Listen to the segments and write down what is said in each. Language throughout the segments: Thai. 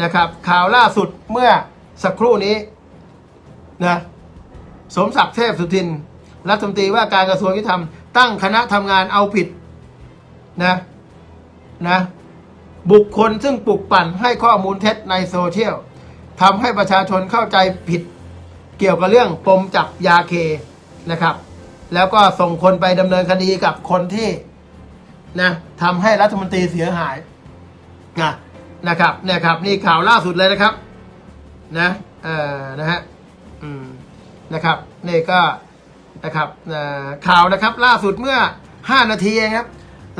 นะครับ ข่าวล่าสุดเมื่อสักครู่นี้นะสมศักดิ์เทพสุทิน รัฐมนตรีว่าการกระทรวงยุติธรรม ตั้งคณะทำงานเอาผิดนะนะบุคคลซึ่งปลุกปั่นให้ข้อมูลเท็จในโซเชียลทำให้ประชาชนเข้าใจผิด เกี่ยวกับเรื่องปมจับยาเคนะครับ แล้วก็ส่งคนไปดำเนินคดีกับคนที่นะทำให้รัฐมนตรีเสียหายนะ นะครับเนี่ยครับ นี่ข่าวล่าสุดเลยนะครับ นะเอ่อนะฮะอืมนะครับนี่ก็นะครับข่าวนะครับ ล่าสุดเมื่อ 5 นาทีเองครับ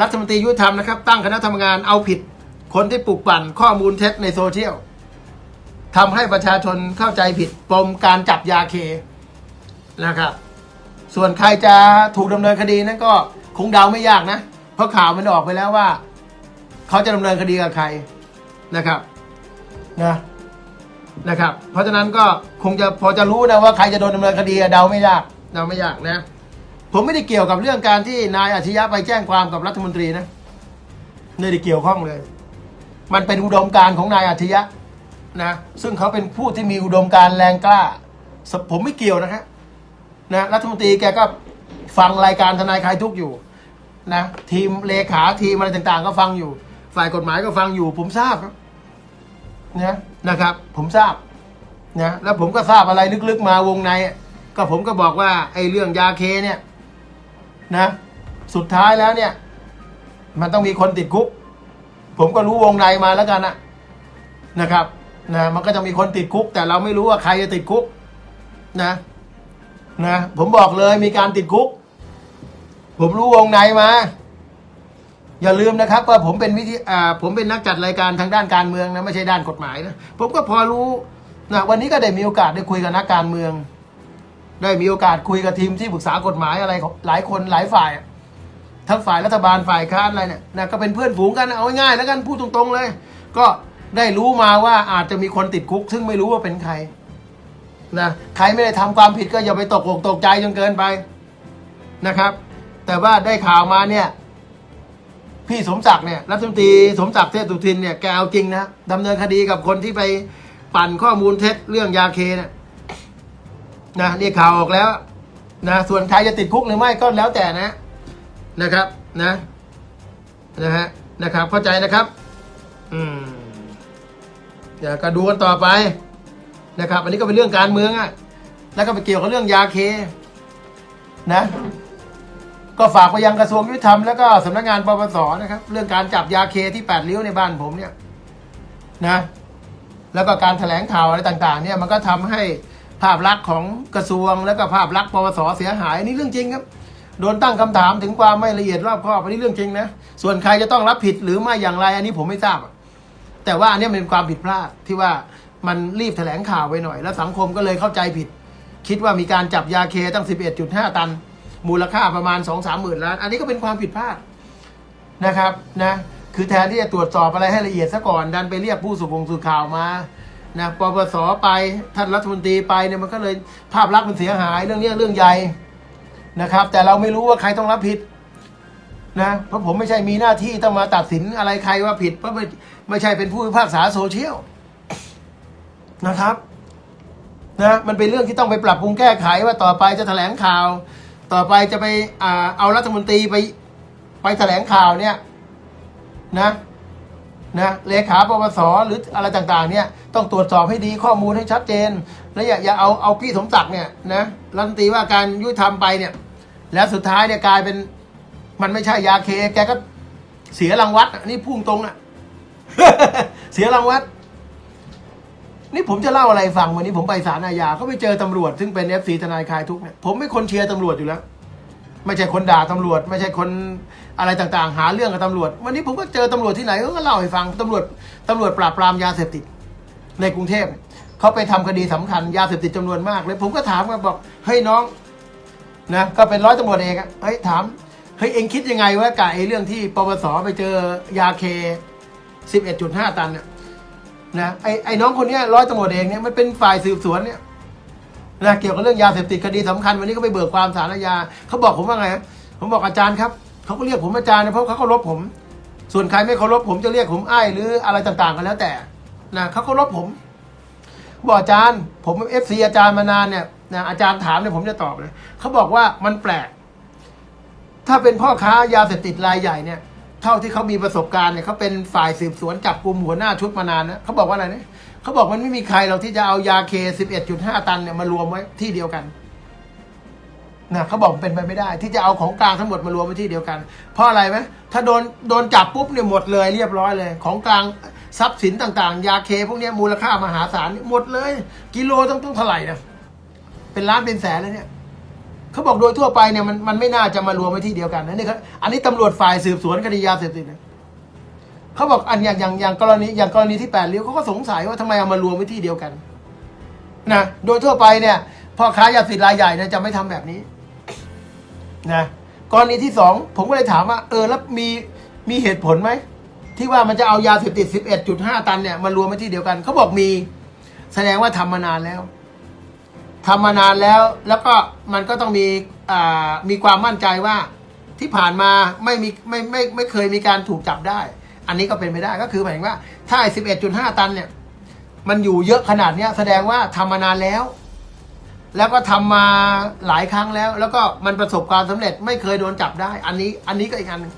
รัฐมนตรียุติธรรมนะครับ ตั้งคณะทำงานเอาผิด คนที่ปลุกปั่นข้อมูลเท็จในโซเชียลทำให้ประชาชนเข้าใจผิดปมการจับยาเคนะครับ ส่วนใครจะถูกดำเนินคดีนั้นก็คงเดาไม่ยากนะ เพราะข่าวมันออกไปแล้วว่า เขาจะดำเนินคดีกับใคร นะครับนะนะครับ เพราะฉะนั้นก็คงจะพอจะรู้นะว่าใครจะโดนดำเนินคดีอะเดาไม่ยากเดาไม่ยากนะ ผมไม่ได้เกี่ยวกับเรื่องการที่นายอาชญะไปแจ้งความกับรัฐมนตรีนะไม่ได้เกี่ยวข้องเลย มันเป็นอุดมการณ์ของนายอาชญะนะซึ่งเขาเป็นผู้ที่มีอุดมการณ์แรงกล้าสผมไม่เกี่ยวนะฮะนะรัฐมนตรีแกก็ฟังรายการทนายคลายทุกข์อยู่นะทีมเลขาทีมอะไรต่างๆ ก็ฟังอยู่ ฝ่ายกฎหมายก็ฟังอยู่ ผมทราบครับ นะนะครับ ผมทราบนะแล้วผมก็ทราบอะไรลึกๆมาวงใน ก็ผมก็บอกว่าไอ้เรื่องยาเคเนี่ยนะสุดท้ายแล้วเนี่ย มันต้องมีคนติดคุก ผมก็รู้วงในมาแล้วกันนะนะครับนะมันก็จะมีคนติดคุก แต่เราไม่รู้ว่าใครจะติดคุกนะนะผมบอกเลยมีการติดคุก ผมรู้วงในมา อย่าลืมนะครับว่าผมเป็นวิธีอ่าผมเป็นนักจัดรายการทางด้านการเมืองนะไม่ใช่ด้านกฎหมายนะผมก็พอรู้นะวันนี้ก็ได้มีโอกาสได้คุยกับนักการเมือง ได้มีโอกาสคุยกับทีมที่ปรึกษากฎหมายอะไรหลายคนหลายฝ่าย ทั้งฝ่ายรัฐบาลฝ่ายค้านอะไรเนี่ยนะก็เป็นเพื่อนฝูงกันเอาง่ายๆแล้วกันพูดตรงๆเลย ก็ได้รู้มาว่าอาจจะมีคนติดคุก ซึ่งไม่รู้ว่าเป็นใครนะใครไม่ได้ทำความผิดก็อย่าไปตกอกตกใจจนเกินไปนะครับ แต่ว่าได้ข่าวมาเนี่ย พี่สมศักดิ์เนี่ยรัฐมนตรีสมศักดิ์เทพสุทินเนี่ยแกเอาจริงนะดำเนินคดีกับคนที่ไปปั่นข้อมูลเท็จเรื่องยาเคเนี่ยนะนี่ข่าวออกแล้วนะส่วนใครจะติดคุกหรือไม่ก็แล้วแต่นะนะครับนะนะฮะนะครับ เข้าใจนะครับ อืมเดี๋ยวก็ดูกันต่อไปนะครับ อันนี้ก็เป็นเรื่องการเมืองอะแล้วก็ไปเกี่ยวกับเรื่องยาเค นะ ก็ฝากไปยังกระทรวงยุติธรรมแล้วก็สำนักงานปปสนะครับ เรื่องการจับยาเคที่แปดริ้วในบ้านผมเนี่ยนะ แล้วก็การแถลงข่าวอะไรต่าง ๆ เนี่ยมันก็ทำให้ภาพลักษณ์ของกระทรวงแล้วก็ภาพลักษณ์ปปสเสียหายอันนี้เรื่องจริงครับโดนตั้งคำถามถึงความไม่ละเอียดรอบคอบอันนี้เรื่องจริงนะส่วนใครจะต้องรับผิดหรือไม่อย่างไร อันนี้ผมไม่ทราบ แต่ว่าอันนี้เป็นความผิดพลาดที่ว่ามันรีบแถลงข่าวไปหน่อย แล้วสังคมก็เลยเข้าใจผิด คิดว่ามีการจับยาเคตั้ง 11.5 ตัน มูลค่าประมาณ2 3หมื่นล้าน อันนี้ก็เป็นความผิดพลาดนะครับนะคือแทนที่จะตรวจสอบอะไรให้ละเอียดซะก่อน ดันไปเรียกผู้สื่อคงสื่อข่าวมานะปปสไปท่านรัฐมนตรีไปเนี่ยมันก็เลยภาพลักษณ์มันเสียหายเรื่องนี้เรื่องใหญ่นะครับ แต่เราไม่รู้ว่าใครต้องรับผิดนะเพราะผมไม่ใช่มีหน้าที่ต้องมาตัดสินอะไรใครว่าผิด เพราะไม่ไม่ใช่เป็นผู้พิพากษาโซเชียลนะครับนะมันเป็นเรื่องที่ต้องไปปรับปรุงแก้ไขว่าต่อไปจะแถลงข่าว ต่อไปจะไปอเอารัฐมนตรีไปไปแถลงข่าวเนี่ยนะนะเลขาปปสหรืออะไรต่างๆ เนี่ยต้องตรวจสอบให้ดีข้อมูลให้ชัดเจน แล้วอย่าอย่าเอาเอาพี่สมศักดิ์เนี่ยนะรัฐมนตรีว่าการยุติธรรมไปเนี่ย แล้วสุดท้ายเนี่ยกลายเป็นมันไม่ใช่ยาเค แกก็เสียรางวัดนี่พุ่งตรงอะ เสียรางวัด นี่ผมจะเล่าอะไรฟังวันนี้ผมไปศาลอาญาก็ไปเจอตำรวจซึ่งเป็นเอฟซีทนายคลายทุกเนี่ยผมไม่คนเชียร์ตำรวจอยู่แล้ว ไม่ใช่คนด่าตำรวจ ไม่ใช่คนอะไรต่างๆ หาเรื่องกับตำรวจ วันนี้ผมก็เจอตำรวจที่ไหนก็เล่าให้ฟังตำรวจตำรวจปราบปรามยาเสพติด ในกรุงเทพเขาไปทำคดีสำคัญยาเสพติดจำนวนมากเลยผมก็ถามกันบอกเฮ้ยน้องนะก็เป็นร้อยตำรวจเอกอะเฮ้ยถามเฮ้ยเองคิดยังไงว่ากับไอ้เรื่องที่ปปสไปเจอยาเคสิบเอ็ดจุดห้าตันเนี่ย นะไอ้ไอ้น้องคนเนี้ยร้อยตำรวจเองเนี่ยมันเป็นฝ่ายสืบสวนเนี่ยนะเกี่ยวกับเรื่องยาเสพติดคดีสำคัญวันนี้ก็ไปเบิกความสารอาเขาบอกผมว่าไง ผมบอกอาจารย์ครับเขาก็เรียกผมอาจารย์นะเพราะเขาเคารพผม ส่วนใครไม่เคารพผมจะเรียกผมไอ้หรืออะไรต่างๆกันแล้วแต่นะเขาเคารพผม บอกอาจารย์ ผมเอฟซีอาจารย์มานานเนี่ยนะอาจารย์ถามเนี่ยผมจะตอบเลยเขาบอกว่ามันแปลก ถ้าเป็นพ่อค้ายาเสพติดรายใหญ่เนี่ย เท่าที่เขามีประสบการณ์เนี่ยเขาเป็นฝ่ายสืบสวนจับกลุ่มหัวหน้าชุดมานานนะเขาบอกว่าอะไรเนะเขาบอกมันไม่มีใครเราที่จะเอายาเคสิบเอ็ดจุดห้าตันเนี่ยมารวมไว้ที่เดียวกันนะเขาบอกเป็นไปไม่ได้ ที่จะเอาของกลางทั้งหมดมารวมไว้ที่เดียวกัน เพราะอะไรไหมถ้าโดนโดนจับปุ๊บเนี่ยหมดเลยเรียบร้อยเลย ของกลางทรัพย์สินต่างๆ ยาเคพวกเนี้ยมูลค่ามหาศาลหมดเลย กิโลต้องต้องเท่าไหร่นะเป็นล้านเป็นแสนแล้วเนี่ย เขาบอกโดยทั่วไปเนี่ยมันมันไม่น่าจะมารวมไว้ที่เดียวกันนะนี่ครับอันนี้ตำรวจฝ่ายสืบสวนคดียาเสพติดนะเขาบอกอันอย่างอย่างอย่างกรณีอย่างกรณีที่แปดริ้ยวเขาก็สงสัยว่าทำไมเอามารวมไว้ที่เดียวกันนะโดยทั่วไปเนี่ยพ่อค้ายาเสพติดรายใหญ่เนี่ยจะไม่ทำแบบนี้นะกรณีที่สองผมก็เลยถามว่า เออแล้วมีมีเหตุผลไหมที่ว่ามันจะเอายาเสพติดสิบเอ็ดจุดห้าตันเนี่ยมารวมไว้ที่เดียวกันเขาบอกมีแสดงว่าทำมานานแล้ว ทำมานานแล้ว แล้วก็มันก็ต้องมีมีความมั่นใจว่าที่ผ่านมาไม่มีไม่ไม่ไม่เคยมีการถูกจับได้ อันนี้ก็เป็นไปได้ก็คือหมายถึงว่า ถ้าไอ้สิบเอ็ดจุดห้าตันเนี่ย มันอยู่เยอะขนาดเนี้ยแสดงว่าทำมานานแล้ว แล้วก็ทำมาหลายครั้งแล้ว แล้วก็มันประสบความสำเร็จไม่เคยโดนจับได้ อันนี้อันนี้ก็อีกอันนึง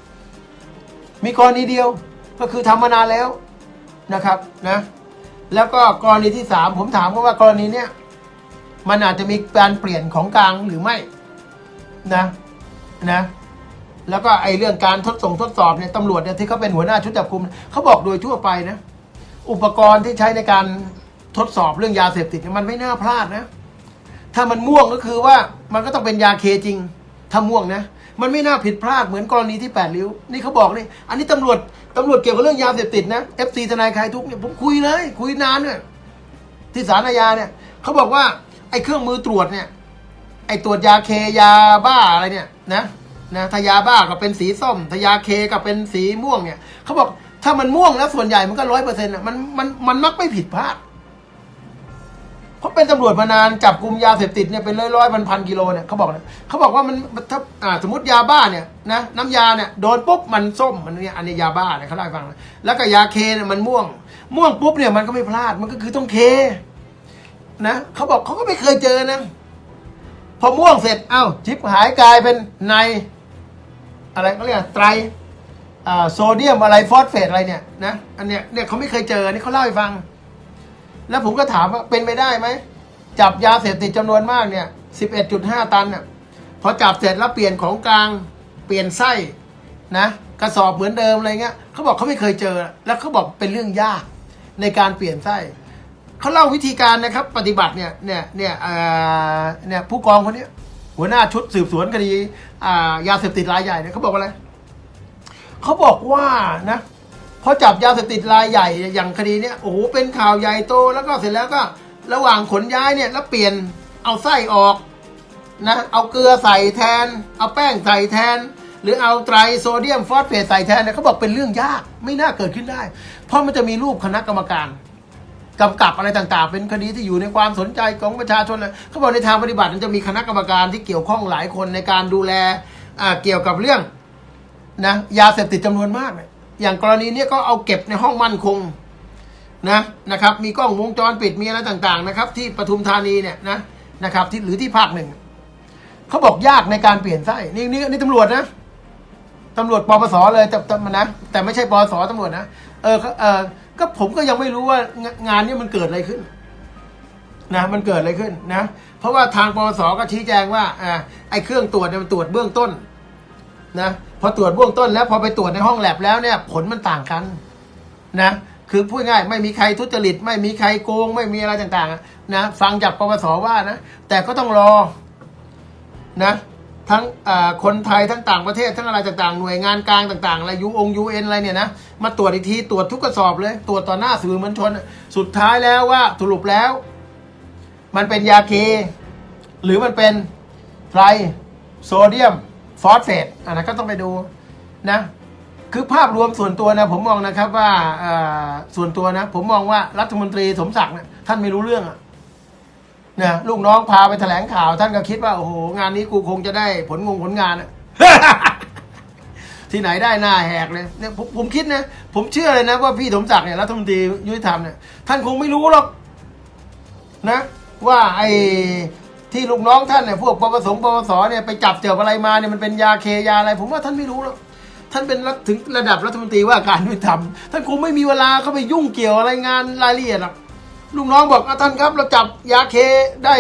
มีกรณีเดียวก็คือทำมานานแล้วนะครับนะ แล้วก็กรณีที่สามผมถามเขาว่ากรณีเนี้ย มันอาจจะมีการเปลี่ยนของกลางหรือไม่นะนะ แล้วก็ไอ้เรื่องการทดส่งทดสอบเนี่ยตำรวจเนี่ยที่เขาเป็นหัวหน้าชุดจับกลุ่มเขาบอกโดยทั่วไปนะ อุปกรณ์ที่ใช้ในการทดสอบเรื่องยาเสพติดเนี่ยมันไม่น่าพลาดนะ ถ้ามันม่วงก็คือว่ามันก็ต้องเป็นยาเคจริง ถ้าม่วงนะ มันไม่น่าผิดพลาดเหมือนกรณีที่แปดริ้ว นี่เขาบอกนี่อันนี้ตำรวจตำรวจเกี่ยวกับเรื่องยาเสพติดนะเอฟซีทนายคลายทุกเนี่ยผมคุยเลย คุยนานเนี่ยที่ศาลอาญาเนี่ยเขาบอกว่า อ้เครื่องมือตรวจเนี่ยไอ้ตรวจยาเคยาบ้าอะไรเนี่ยนะนะถ้ายาบ้าก็เป็นสีส้มถ้ายาเคก็เป็นสีม่วงเนี่ยเขาบอกถ้ามันม่วงแล้วส่วนใหญ่มันก็ร้อยเปอร์เซ็นต์อะมันมันมันมักไม่ผิดพลาดเพราะเป็นตำรวจมานานจับกลุ่มยาเสพติดเนี่ยเป็นร้อยร้อยพันพันกิโลเนี่ยเขาบอกนะเขาบอกว่ามันถ้าอ่าสมมติยาบ้าเนี่ยนะน้ำยาเนี่ยโดนปุ๊บมันส้มมันเนี่ยอันนี้ยาบ้าเนี่ยเขาเล่าให้ฟังนะแล้วก็ยาเคเนี่ยมันม่วง ม่วงปุ๊บเนี่ยมันก็ไม่พลาดมันก็คือต้องเค นะเขาบอกเขาก็ไม่เคยเจอนะ พอม่วงเสร็จเอ้าชิปหายกลายเป็นในอะไรเขาเรียกไตรโซเดียมอะไรฟอสเฟตอะไรเนี่ยนะอันเนี้ยเนี่ยเขาไม่เคยเจอนนี้เขาเล่าให้ฟัง แล้วผมก็ถามว่าเป็นไปได้ไหม จับยาเสพติดจำนวนมากเนี่ยสิบเอ็ดจุดห้าตันน่ะพอจับเสร็จแล้วเปลี่ยนของกลางเปลี่ยนไส้นะกระสอบเหมือนเดิมอะไรเงี้ยเขาบอกเขาไม่เคยเจอ แล้วเขาบอกเป็นเรื่องยากในการเปลี่ยนไส้ เขาเล่าวิธีการนะครับปฏิบัติเนี่ยเนี่ยเนี่ยเนี่ยผู้กองคนนี้หัวหน้าชุดสืบสวนคดีายาเสพติดรายใหญ่เนี่ยเขาบอกว่าอะไรเขาบอกว่านะพอจับยาเสพติดรายใหญ่อย่างคดีเนี่ยโอ้โหเป็นข่าวใหญ่โตแล้วก็เสร็จแล้วก็ระหว่างขนย้ายเนี่ยแล้วเปลี่ยนเอาไส้ออกนะเอาเกลือใส่แทน เอาแป้งใส่แทน หรือเอาไตรโซเดียมฟอสเฟตใส่แทนเนี่ยเขาบอกเป็นเรื่องยากไม่น่าเกิดขึ้นได้ เพราะมันจะมีรูปคณะกรรมการ กำกับอะไรต่างๆ เป็นคดีที่อยู่ในความสนใจของประชาชนเลยเขาบอกในทางปฏิบัติมันจะมีคณะกรรมการที่เกี่ยวข้องหลายคนในการดูแลเกี่ยวกับเรื่องนะยาเสพติดจำนวนมากเนี่ยอย่างกรณีนี้ก็เอาเก็บในห้องมั่นคงนะนะครับ มีกล้องวงจรปิดมีอะไรต่างๆนะครับ ที่ปทุมธานีเนี่ยนะนะครับที่หรือที่ภาคหนึ่งเขาบอกยากในการเปลี่ยนไส้นี่นี่นี่ตำรวจนะตำรวจปปสเลยแต่แต่นะแต่ไม่ใช่ปปสตำรวจนะเออเออ ก็ผมก็ยังไม่รู้ว่างานนี้มันเกิดอะไรขึ้นนะมันเกิดอะไรขึ้นนะ เพราะว่าทางปปสก็ชี้แจงว่าอ่าไอ้เครื่องตรวจเนี่ยมันตรวจเบื้องต้นนะพอตรวจเบื้องต้นแล้วพอไปตรวจในห้องแลบแล้วเนี่ย ผลมันต่างกันนะคือพูดง่ายไม่มีใครทุจริต ไม่มีใครโกง ไม่มีอะไรต่างๆนะฟังจากปปสว่านะแต่ก็ต้องรอนะ ทั้งคนไทยทั้งต่างประเทศทั้งอะไรต่างๆหน่วยงานกลางต่างๆอะไรยูองยูเอ็นอะไรเนี่ยนะมาตรวจอีกทีตรวจทุกกระสอบเลยตรวจต่อหน้าสื่อมวลชน สุดท้ายแล้วว่าสรุปแล้ว มันเป็นยาเค หรือมันเป็นไตรโซเดียมฟอสเฟตอันนั้นก็ต้องไปดูนะคือภาพรวมส่วนตัวนะผมมองนะครับว่าส่วนตัวนะผมมองว่ารัฐมนตรีสมศักดิ์นะท่านไม่รู้เรื่องอะ เนี่ยลูกน้องพาไปแถลงข่าว ท่านก็คิดว่า โอ้โห งานนี้กูคงจะได้ผลงงผลงาน ที่ไหนได้หน้าแหกเลยเนี่ยผมผมคิดนะ ผมเชื่อเลยนะว่าพี่สมศักดิ์เนี่ยรัฐมนตรียุติธรรมเนี่ยท่านคงไม่รู้หรอกนะ ว่าไอ้ที่ลูกน้องท่านเนี่ยพวกปปสปปสเนี่ยไปจับเจออะไรมาเนี่ยมันเป็นยาเคยาอะไร ผมว่าท่านไม่รู้หรอกท่านเป็นรัฐถึงระดับรัฐมนตรีว่าการยุติธรรมท่านคงไม่มีเวลาเข้าไปยุ่งเกี่ยวอะไรงานรายละเอียดหรอก ลูกน้องบอกอะท่านครับ เราจับยาเคได้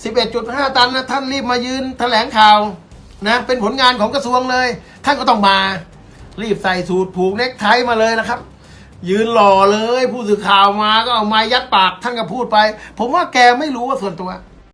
11.5 ตันนะท่านรีบมายืนแถลงข่าวนะเป็นผลงานของกระทรวงเลย ท่านก็ต้องมา รีบใส่สูตรผูกเน็กไทมาเลยนะครับ ยืนหล่อเลย ผู้สื่อข่าวมาก็เอาไม้ยัดปากท่านก็พูดไป ผมว่าแกไม่รู้ว่าส่วนตัว